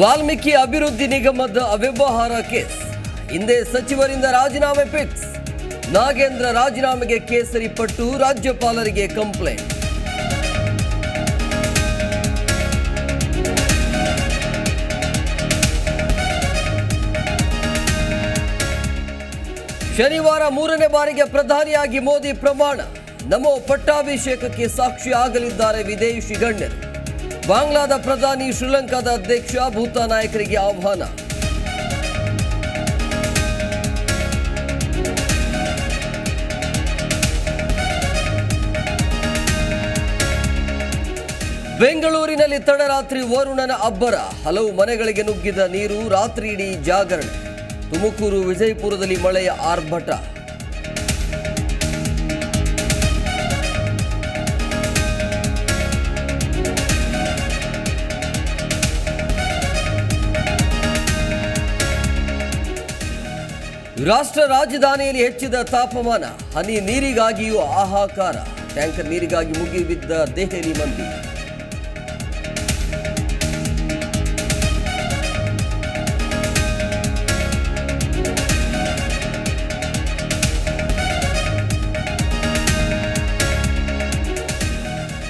ವಾಲ್ಮೀಕಿ ಅಭಿವೃದ್ಧಿ ನಿಗಮದ ಅವ್ಯವಹಾರ ಕೇಸ್. ಹಿಂದೆ ಸಚಿವರಿಂದ ರಾಜೀನಾಮೆ ಫಿಕ್ಸ್. ನಾಗೇಂದ್ರ ರಾಜೀನಾಮೆಗೆ ಕೇಸರಿ ಪಟ್ಟು ರಾಜ್ಯಪಾಲರಿಗೆ ಕಂಪ್ಲೇಂಟ್. ಶನಿವಾರ ಮೂರನೇ ಬಾರಿಗೆ ಪ್ರಧಾನಿಯಾಗಿ ಮೋದಿ ಪ್ರಮಾಣ. ನಮೋ ಪಟ್ಟಾಭಿಷೇಕಕ್ಕೆ ಸಾಕ್ಷಿ ಆಗಲಿದ್ದಾರೆ ವಿದೇಶಿ ಗಣ್ಯರು. ಬಾಂಗ್ಲಾದ ಪ್ರಧಾನಿ ಶ್ರೀಲಂಕಾದ ಅಧ್ಯಕ್ಷ, ಭೂತಾ ನಾಯಕರಿಗೆ ಆಹ್ವಾನ. ಬೆಂಗಳೂರಿನಲ್ಲಿ ತಡರಾತ್ರಿ ವರುಣನ ಅಬ್ಬರ. ಹಲವು ಮನೆಗಳಿಗೆ ನುಗ್ಗಿದ ನೀರು, ರಾತ್ರಿ ಇಡೀ ಜಾಗರಣೆ. ತುಮಕೂರು ವಿಜಯಪುರದಲ್ಲಿ ಮಳೆಯ ಆರ್ಭಟ. ರಾಷ್ಟ್ರ ರಾಜಧಾನಿಯಲ್ಲಿ ಹೆಚ್ಚಿದ ತಾಪಮಾನ, ಹನಿ ನೀರಿಗಾಗಿಯೂ ಆಹಾಕಾರ ಟ್ಯಾಂಕರ್ ನೀರಿಗಾಗಿ ಮುಗಿಬಿದ್ದ ದೆಹಲಿ ಮಂದಿ.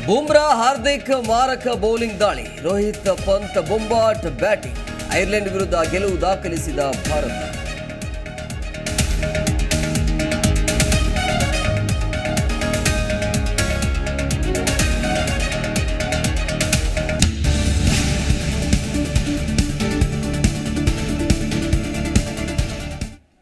ಬುಮ್ರಾ ಹಾರ್ದಿಕ್ ಮಾರಕ ಬೌಲಿಂಗ್ ದಾಳಿ. ರೋಹಿತ್ ಪಂತ್ ಬೊಂಬಾಟ್ ಬ್ಯಾಟಿಂಗ್. ಐರ್ಲೆಂಡ್ ವಿರುದ್ಧ ಗೆಲುವು ದಾಖಲಿಸಿದ ಭಾರತ.